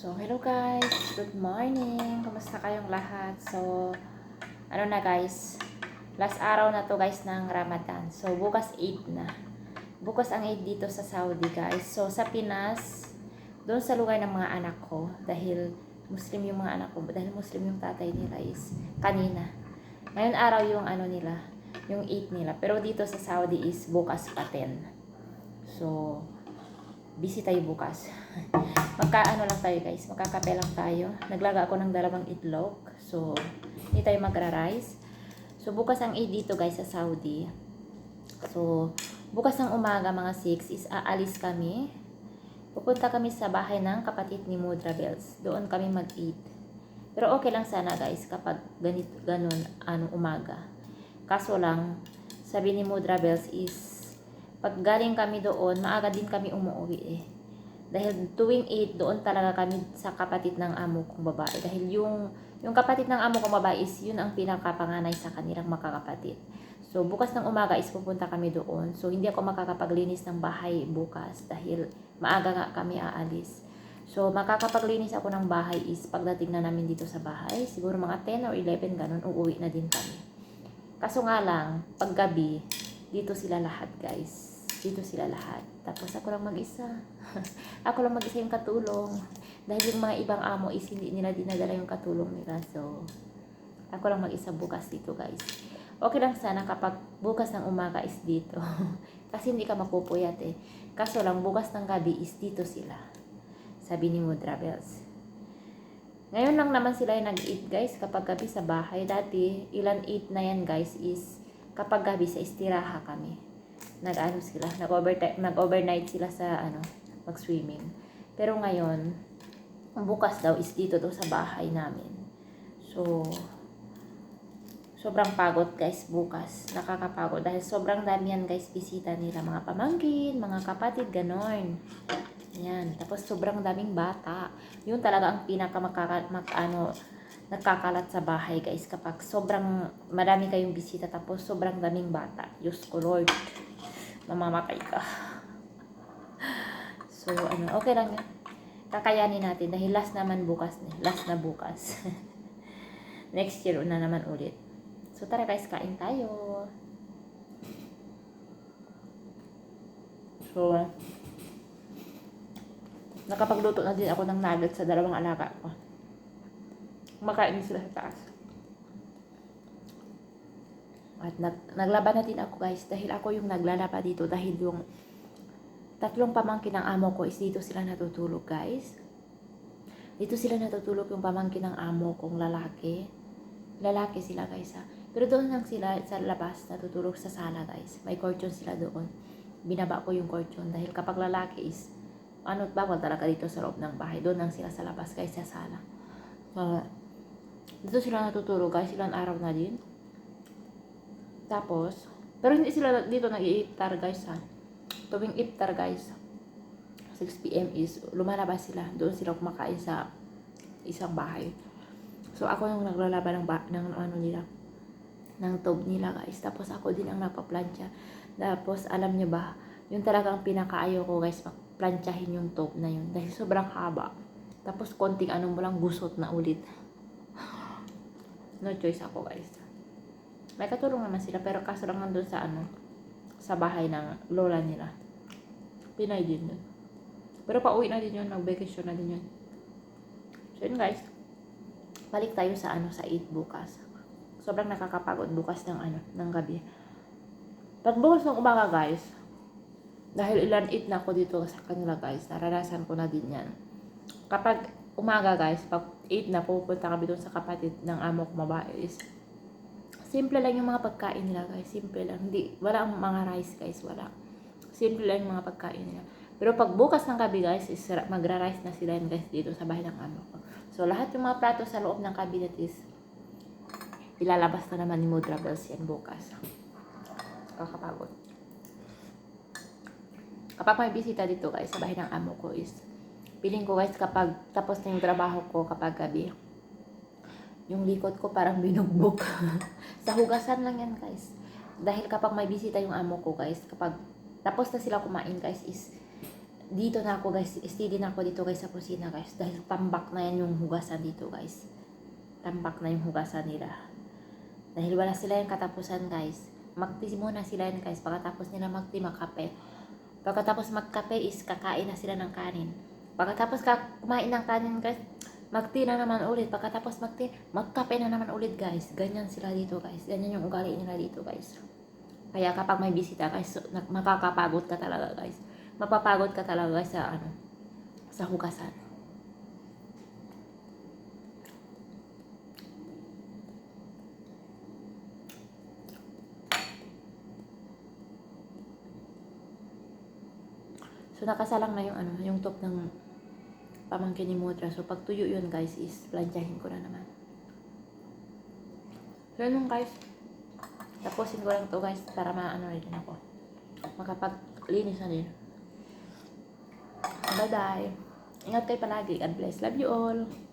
So, hello guys. Good morning. Kumusta kayong lahat? So, ano na guys? Last araw na to guys ng Ramadan. So, bukas 8 na. Bukas ang 8 dito sa Saudi guys. So, sa Pinas, doon sa lugar ng mga anak ko, dahil Muslim yung mga anak ko, dahil Muslim yung tatay nila is kanina. Ngayon araw yung ano nila, yung 8 nila. Pero dito sa Saudi is bukas pa 10. So, busy tayo bukas. Magkaano lang tayo guys, magkakape lang tayo. Naglaga ako ng dalawang itlog. So, hindi tayo magra-rice. So, bukas ang 8 dito guys sa Saudi. So, bukas ng umaga mga 6 is aalis kami. Pupunta kami sa bahay ng kapatid ni Mudra Bells. Doon kami mag-eat. Pero okay lang sana guys kapag ganito, ganun, anong umaga. Kaso lang, sabi ni Mudra Bells is pag galing kami doon, maaga din kami umuwi eh. Dahil tuwing 8, doon talaga kami sa kapatid ng amo kong babae. Dahil yung, yung kapatid ng amo kong babae is yun ang pinakapanganay sa kanilang makakapatid. So, bukas ng umaga is pupunta kami doon. So, hindi ako makakapaglinis ng bahay bukas dahil maaga nga kami aalis. So, makakapaglinis ako ng bahay is pagdating na namin dito sa bahay. Siguro mga 10 or 11 ganun, uuwi na din kami. Kaso nga lang, paggabi, dito sila lahat guys. Dito sila lahat. Tapos ako lang mag-isa. ako lang mag-isa yung katulong. Dahil yung mga ibang amo is hindi nila dinadala yung katulong nila. So, ako lang mag-isa bukas dito guys. Okay lang sana kapag bukas ng umaga is dito. Kasi hindi ka mapupuyat eh. Kaso lang bukas ng gabi is dito sila. Sabi ni Mudra Bells. Ngayon lang naman sila yung nag-eat guys kapag gabi sa bahay. Dati, ilan eat na yan guys is kapag gabi sa istiraha kami. Nag-ano sila, nag-overnight, nag-overnight sila sa ano, mag-swimming. Pero ngayon, bukas daw is dito daw sa bahay namin. So, sobrang pagod guys bukas. Nakakapagod dahil sobrang dami yan guys bisita nila. Mga pamangkin, mga kapatid, ganon. Yan. Tapos sobrang daming bata. Yun talaga ang pinaka makaka, mak, ano, nagkakalat sa bahay guys kapag sobrang marami kayong bisita tapos sobrang daming bata. Diyos ko Lord. Mamamatay ka. So, ano, okay lang yan. Kakayanin natin dahil last naman bukas. Last na bukas. Next year na naman ulit. So, tara guys, kain tayo. So, nakapagluto na din ako ng nuggets sa dalawang alaga ko. Kumakain sila sa taas. At nag, naglaba na din ako guys dahil ako yung naglalaba dito dahil yung tatlong pamangkin ng amo ko is dito sila natutulog guys. Dito sila natutulog yung pamangkin ng amo kong lalaki. Lalaki sila guys ha. Pero doon lang sila sa labas natutulog sa sala guys. May curtain sila doon. Binaba ko yung curtain dahil kapag lalaki is ano bawal talaga dito sa loob ng bahay. Doon lang sila sa labas guys sa sala. So, dito sila natutulog guys. Ilang araw na din. Tapos, pero hindi sila dito nag-iiftar guys ha. Tuwing iftar guys, 6pm is lumalabas sila. Doon sila kumakain sa isang bahay. So, ako yung naglalaban ng, ba- ng ano nila, ng tob nila guys. Tapos ako din ang napaplantya. Tapos, alam niyo ba, yun talaga ang pinakaayaw ko guys, plantyahin yung tob na yun. Dahil sobrang haba. Tapos, konting ano mo lang, gusot na ulit. No choice ako guys. May katulong naman sila, pero kaso lang nandun sa ano, sa bahay ng lola nila. Pinay din yun. Pero pauwi na din yun, mag-vacation na din yun. So yun guys, balik tayo sa ano, sa 8 bukas. Sobrang nakakapagod bukas ng ano, ng gabi. Pag bukas ng umaga guys, dahil ilan 8 na ako dito sa kanila guys, naranasan ko na din yan. Kapag umaga guys, pag 8 na pupunta kami doon sa kapatid ng amo ko babae is simple lang yung mga pagkain nila guys. Simple lang. Hindi, wala ang mga rice guys. Wala. Simple lang yung mga pagkain nila. Pero pag bukas ng gabi guys, is magra-rice na sila yun guys dito sa bahay ng amo ko. So lahat yung mga plato sa loob ng cabinet is ilalabas na naman ni Mudra Bells yan bukas. Kakapagod. Kapag may bisita dito guys sa bahay ng amo ko is Piling ko guys kapag tapos na yung trabaho ko kapag gabi, yung likod ko parang binugbog. sa hugasan lang yan guys. Dahil kapag may bisita yung amo ko guys, kapag tapos na sila kumain guys is dito na ako guys, steady na ako dito guys sa kusina guys. Dahil tambak na yan yung hugasan dito guys. Tambak na yung hugasan nila. Dahil wala sila yung katapusan guys. Magti muna sila yan guys. Pagkatapos nila magti, magkape. Pagkatapos magkape is kakain na sila ng kanin. Pagkatapos ka kumain ng kanin guys, magti na naman ulit. Pagkatapos magti, magkape na naman ulit guys. Ganyan sila dito guys. Ganyan yung ugali nila dito guys. Kaya kapag may bisita guys, makakapagod ka talaga guys. Mapapagod ka talaga guys sa ano, sa hugasan. So nakasalang na yung ano, yung top ng pamangkin ni Mudra. So pag tuyo yun guys is planchahin ko na naman. So yun guys. Tapusin ko lang to guys para maano rin ako. Makapaglinis na din. Bye bye. Ingat kayo palagi. God bless. Love you all.